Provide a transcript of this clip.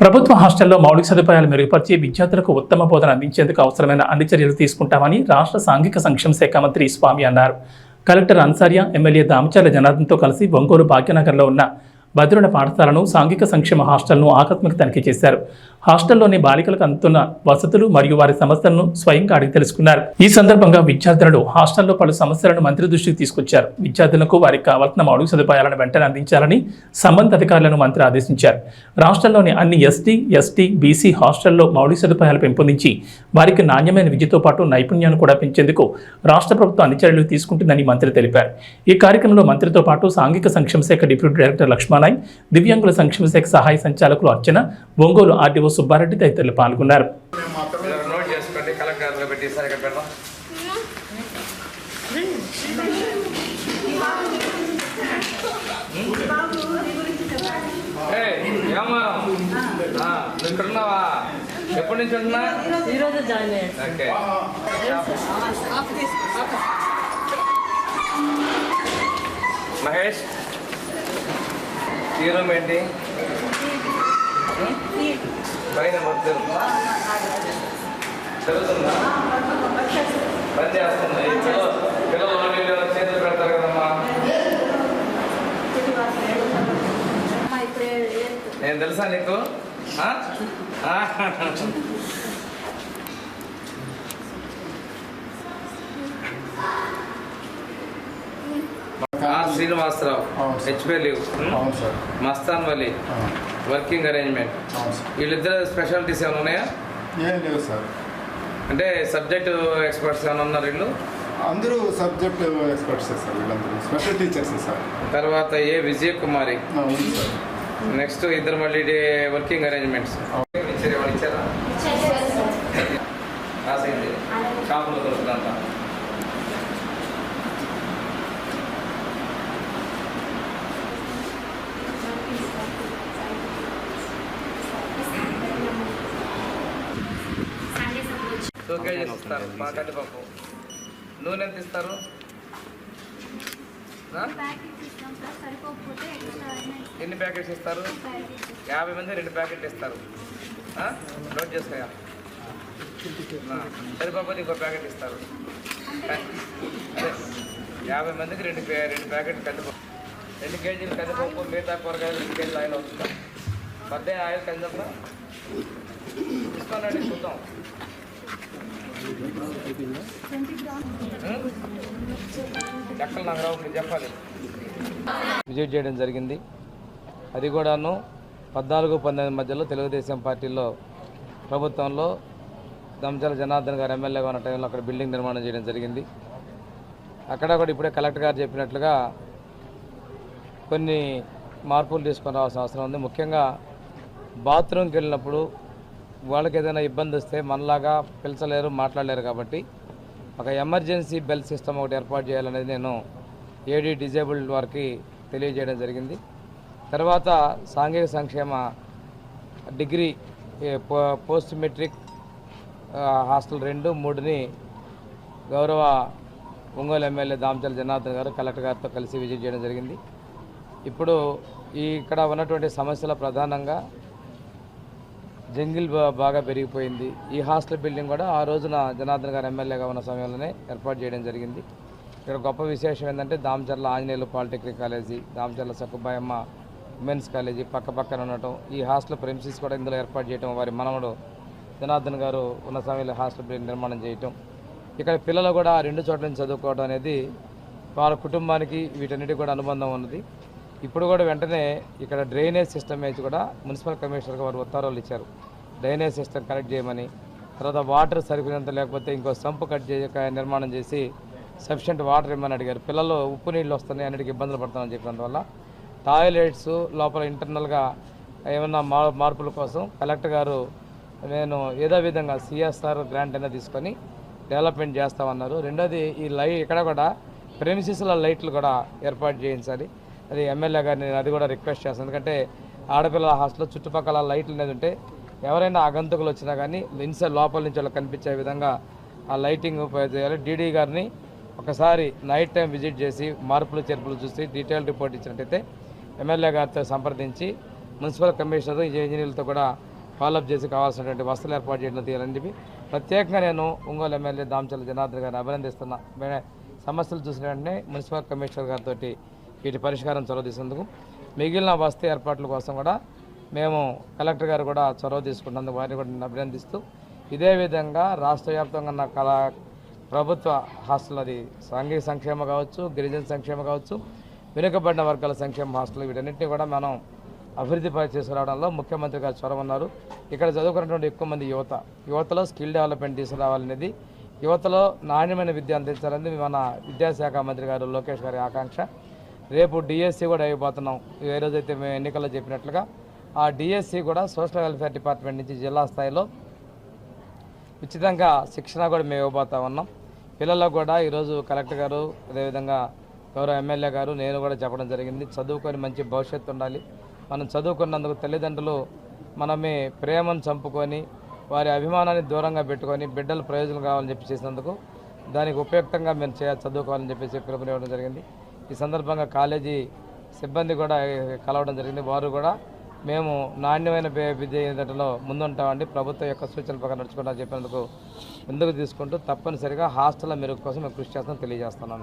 ప్రభుత్వ హాస్టల్లో మౌలిక సదుపాయాలు మెరుగుపరిచి విద్యార్థులకు ఉత్తమ బోధన అందించేందుకు అవసరమైన అన్ని చర్యలు తీసుకుంటామని రాష్ట్ర సాంఘిక సంక్షేమ శాఖ మంత్రి స్వామి అన్నారు. కలెక్టర్ అన్సార్య ఎమ్మెల్యే దామచర్ల జనార్దన్తో కలిసి ఒంగోలు భాగ్యనగర్లో ఉన్న భద్రుల పాఠశాలను సాంఘిక సంక్షేమ హాస్టల్ను ఆకస్మిక తనిఖీ చేశారు. హాస్టల్లోని బాలికలకు అందుతున్న వసతులు మరియు వారి సమస్యలను స్వయంగా అడిగి తెలుసుకున్నారు. ఈ సందర్భంగా విద్యార్థులు హాస్టల్లో పలు సమస్యలను మంత్రి దృష్టికి తీసుకొచ్చారు. విద్యార్థులకు వారికి కావాల్సిన మౌలిక సదుపాయాలను వెంటనే అందించాలని సంబంధిత అధికారులను మంత్రి ఆదేశించారు. రాష్ట్రంలోని అన్ని ఎస్టీ ఎస్టీ బీసీ హాస్టల్లో మౌలిక సదుపాయాలు పెంపొందించి వారికి నాణ్యమైన విద్యతో పాటు నైపుణ్యాన్ని కూడా పెంచేందుకు రాష్ట్ర ప్రభుత్వం అన్ని చర్యలు తీసుకుంటుందని మంత్రి తెలిపారు. ఈ కార్యక్రమంలో మంత్రితో పాటు సాంఘిక సంక్షేమ శాఖ డిప్యూటీ డైరెక్టర్ లక్ష్మణాయ్ దివ్యాంగుల సంక్షేమ శాఖ సహాయ సంచాలకులు అర్చన ఒంగోలు ఆర్డీఓ సుబ్బారెడ్డి తదితరులు పాల్గొన్నారు. నోట్ పెట్టి ఎప్పటి నుంచి ఉంటున్నా ఈరోజు జాయిన్ మహేష్ ఈ రూమ్ ఏంటి? పైన తెలుస్తుందా పని చేస్తుంది పిల్లలు చేతులు పెడతారు కదమ్మా. నేను తెలుసా నీకు? Srinivasarao. HP leave Mastan Vali. Working arrangement. వీళ్ళిద్దరు స్పెషాలిటీస్ ఏమైనా ఉన్నాయా? ఏం లేవు సార్. అంటే సబ్జెక్ట్ ఎక్స్పర్ట్స్ ఏమైనా ఉన్నారు వీళ్ళు? అందరూ సబ్జెక్ట్ ఎక్స్పర్ట్స్ సార్ వీళ్ళందరూ. Special teachers sir. తర్వాత A Vijaya Kumari sir. Next ఇద్దరు మళ్ళీ వర్కింగ్ అరేంజ్మెంట్స్. ఇచ్చారు ఏమైనా ఇచ్చారా? రాసేయండి. షాపులో ఇస్తారు. మా కందిపప్పు నూనె ఎంత ఇస్తారు? ఎన్ని ప్యాకెట్స్ ఇస్తారు? యాభై మంది రెండు ప్యాకెట్లు ఇస్తారు. నోట్ చేసుకోయా ఆ, సరిపోతే ఇంకో ప్యాకెట్ ఇస్తారు. అదే యాభై మందికి రెండు రెండు ప్యాకెట్ కందిపప్పు రెండు కేజీలు కందిపప్పు మిగతా కూరగాయలు రెండు కేజీలు ఆయిల్ అవుతుందా? పద్దే ఆయిల్ కందిపప్పు తీసుకోనండి చూద్దాం. విజిట్ చేయడం జరిగింది. అది కూడాను పద్నాలుగు పంతొమ్మిది మధ్యలో తెలుగుదేశం పార్టీలో ప్రభుత్వంలో దమ్చల జనార్దన్ గారు ఎమ్మెల్యేగా ఉన్న టైంలో అక్కడ బిల్డింగ్ నిర్మాణం చేయడం జరిగింది. అక్కడ కూడా ఇప్పుడే కలెక్టర్ గారు చెప్పినట్లుగా కొన్ని మార్పులు తీసుకొని రావాల్సిన అవసరం ఉంది. ముఖ్యంగా బాత్రూమ్కి వెళ్ళినప్పుడు వాళ్ళకి ఏదైనా ఇబ్బంది వస్తే మనలాగా పిలిచలేరు మాట్లాడలేరు కాబట్టి ఒక ఎమర్జెన్సీ బెల్ సిస్టమ్ ఒకటి ఏర్పాటు చేయాలనేది నేను ఏడీ డిజేబుల్డ్ వారికి తెలియజేయడం జరిగింది. తర్వాత సాంఘిక సంక్షేమ డిగ్రీ ఏ, పో- పోస్ట్ మెట్రిక్ హాస్టల్ రెండు మూడుని గౌరవ ఒంగోలు ఎమ్మెల్యే దామచల జనార్దన్ గారు కలెక్టర్ గారితో కలిసి విజిట్ చేయడం జరిగింది. ఇప్పుడు ఈ ఇక్కడ ఉన్నటువంటి సమస్యల ప్రధానంగా జంగిల్ బాగా పెరిగిపోయింది. ఈ హాస్టల్ బిల్డింగ్ కూడా ఆ రోజున జనార్దన్ గారు ఎమ్మెల్యేగా ఉన్న సమయంలోనే ఏర్పాటు చేయడం జరిగింది. ఇక్కడ గొప్ప విశేషం ఏంటంటే Damacharla Anjaneyulu polytechnic college Damacharla Sakkubayamma women's college పక్క పక్కన ఉండటం ఈ హాస్టల్ ప్రెమిసిస్ కూడా ఇందులో ఏర్పాటు చేయటం వారి మనవడు జనార్దన్ గారు ఉన్న సమయంలో హాస్టల్ బిల్డింగ్ నిర్మాణం చేయటం. ఇక్కడ పిల్లలు కూడా రెండు చోట్ల నుంచి చదువుకోవడం అనేది వాళ్ళ కుటుంబానికి వీటన్నిటికి కూడా అనుబంధం ఉన్నది. ఇప్పుడు కూడా వెంటనే ఇక్కడ డ్రైనేజ్ సిస్టమ్ వేసి కూడా మున్సిపల్ కమిషనర్కి వారు ఉత్తర్వులు ఇచ్చారు. డ్రైనేజ్ సిస్టమ్ కనెక్ట్ చేయమని తర్వాత వాటర్ సరిపోయినంత లేకపోతే ఇంకో సంపు కట్ చేయ నిర్మాణం చేసి సఫిషియంట్ వాటర్ ఇవ్వమని అడిగారు. పిల్లలు ఉప్పు నీళ్ళు వస్తున్నాయి అన్నిటికీ ఇబ్బందులు పడుతున్నామని చెప్పినందువల్ల టాయిలెట్స్ లోపల ఇంటర్నల్గా ఏమన్నా మార్పుల కోసం కలెక్టర్ గారు నేను ఏదో విధంగా సిఎస్ఆర్ గ్రాంట్ అయినా తీసుకొని డెవలప్మెంట్ చేస్తామన్నారు. రెండోది ఈ లై ఇక్కడ కూడా ప్రెమిసిస్ల లైట్లు కూడా ఏర్పాటు చేయించాలి. అది ఎమ్మెల్యే గారిని నేను అది కూడా రిక్వెస్ట్ చేస్తాను. ఎందుకంటే ఆడపిల్లల హాస్టల్లో చుట్టుపక్కల లైట్లు అనేది ఉంటే ఎవరైనా ఆగంతుకులు వచ్చినా కానీ ఇన్సైడ్ లోపల నుంచి వాళ్ళకి కనిపించే విధంగా ఆ లైటింగ్ చేయాలి. డీడీ గారిని ఒకసారి నైట్ టైం విజిట్ చేసి మార్పులు చేర్పులు చూసి డీటెయిల్ రిపోర్ట్ ఇచ్చినట్టయితే ఎమ్మెల్యే గారితో సంప్రదించి మున్సిపల్ కమిషనర్ ఇంజనీర్లతో కూడా ఫాలోఅప్ చేసి కావాల్సినటువంటి వసతులు ఏర్పాటు చేయడం తీయాలని చెప్పి ప్రత్యేకంగా నేను ఒంగోలు ఎమ్మెల్యే దామచల్ల జనార్దన్ గారిని అభినందిస్తున్నా. సమస్యలు చూసిన వెంటనే మున్సిపల్ కమిషనర్ గారితో వీటి పరిష్కారం చొరవ తీసుకుందుకు మిగిలిన వసతి ఏర్పాట్ల కోసం కూడా మేము కలెక్టర్ గారు కూడా చొరవ తీసుకున్నందుకు వారిని కూడా నేను అభినందిస్తూ ఇదే విధంగా రాష్ట్ర వ్యాప్తంగా ఉన్న కళా ప్రభుత్వ హాస్టల్ అది సాంఘిక సంక్షేమ కావచ్చు గిరిజన సంక్షేమ కావచ్చు వెనుకబడిన వర్గాల సంక్షేమ హాస్టల్ వీటన్నింటినీ కూడా మనం అభివృద్ధి పరి తీసుకురావడంలో ముఖ్యమంత్రి గారు చొరవ ఉన్నారు. ఇక్కడ చదువుకున్నటువంటి ఎక్కువ మంది యువత యువతలో స్కిల్ డెవలప్మెంట్ తీసుకురావాలనేది యువతలో నాణ్యమైన విద్య అందించాలనేది మన విద్యాశాఖ మంత్రి గారు లోకేష్ గారి ఆకాంక్ష. రేపు డిఎస్సి కూడా అయిపోతున్నాం. ఏ రోజైతే మేము ఎన్నికల్లో చెప్పినట్లుగా ఆ డిఎస్సి కూడా సోషల్ వెల్ఫేర్ డిపార్ట్మెంట్ నుంచి జిల్లా స్థాయిలో ఉచితంగా శిక్షణ కూడా మేము ఇవ్వబోతా ఉన్నాం. పిల్లలకు కూడా ఈరోజు కలెక్టర్ గారు అదేవిధంగా గౌరవ ఎమ్మెల్యే గారు నేను కూడా చెప్పడం జరిగింది. చదువుకొని మంచి భవిష్యత్తు ఉండాలి. మనం చదువుకున్నందుకు తల్లిదండ్రులు మనమే ప్రేమను చంపుకొని వారి అభిమానాన్ని దూరంగా పెట్టుకొని బిడ్డలు ప్రయోజనం కావాలని చెప్పి చేసినందుకు దానికి ఉపయుక్తంగా మేము చేయాలి చదువుకోవాలని చెప్పేసి పిలుపునివ్వడం జరిగింది. ఈ సందర్భంగా కాలేజీ సిబ్బంది కూడా కలవడం జరిగింది. వారు కూడా మేము నాణ్యమైన విద్య ఏదటలో ముందుంటామండి. ప్రభుత్వం యొక్క సూచనల ప్రకారం నడుచుకుంటామని చెప్పినందుకు ముందుకు తీసుకుంటూ తప్పనిసరిగా హాస్టల్ మెరుగు కోసం మేము కృషి చేస్తామని తెలియజేస్తున్నాం